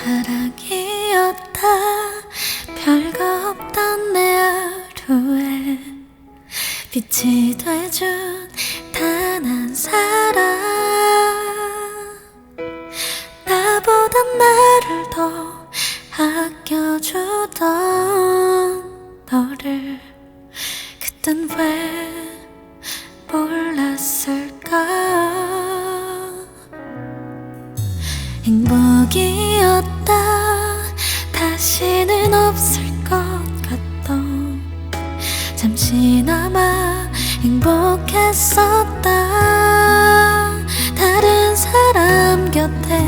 사랑이었다. 별거 없던 내 하루에 빛이 돼준 단 한 사람. 나보다 나를 더 아껴주던 행복했었다. 다른 사람 곁에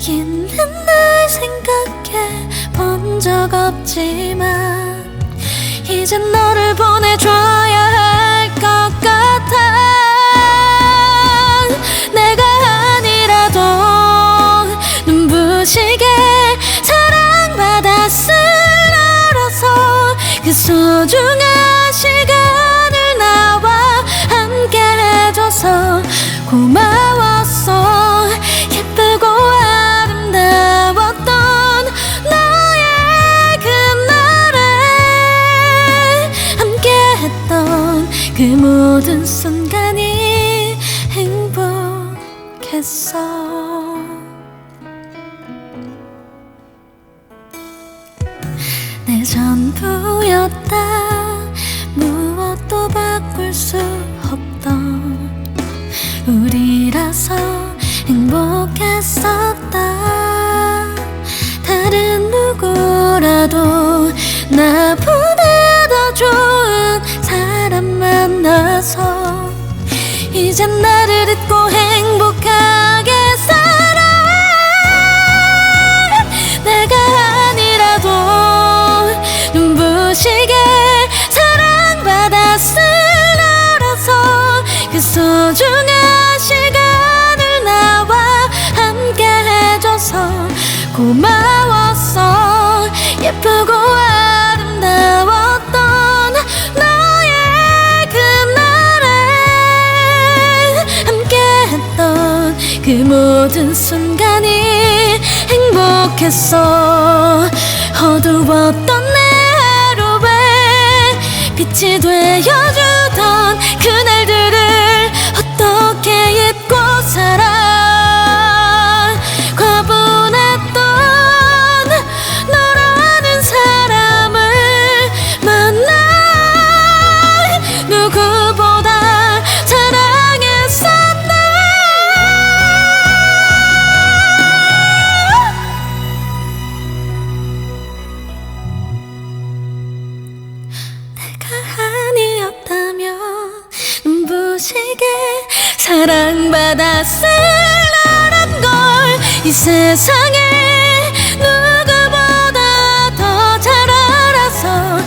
있는 날 생각해 본 적 없지만 이젠 너를 보내줘야 할 것 같아. 내가 아니라도 눈부시게 사랑받았을 알아서 그 소중한 해줘서 고마웠어. 예쁘고 아름다웠던 너의 그날에 함께했던 그 모든 순간이 행복했어. 내 전부였다. 무엇도 바꿀 수 우리라서 행복했었다. 다른 누구라도 나보다 더 좋은 사람 만나서 이젠 나를 잊고 행복하게 고마웠어. 예쁘고 아름다웠던 너의 그날에 함께했던 그 모든 순간이 행복했어. 어두웠던 내 하루에 빛이 되어주 사랑받아 쓸라는 걸 이 세상에 누구보다 더 잘 알아서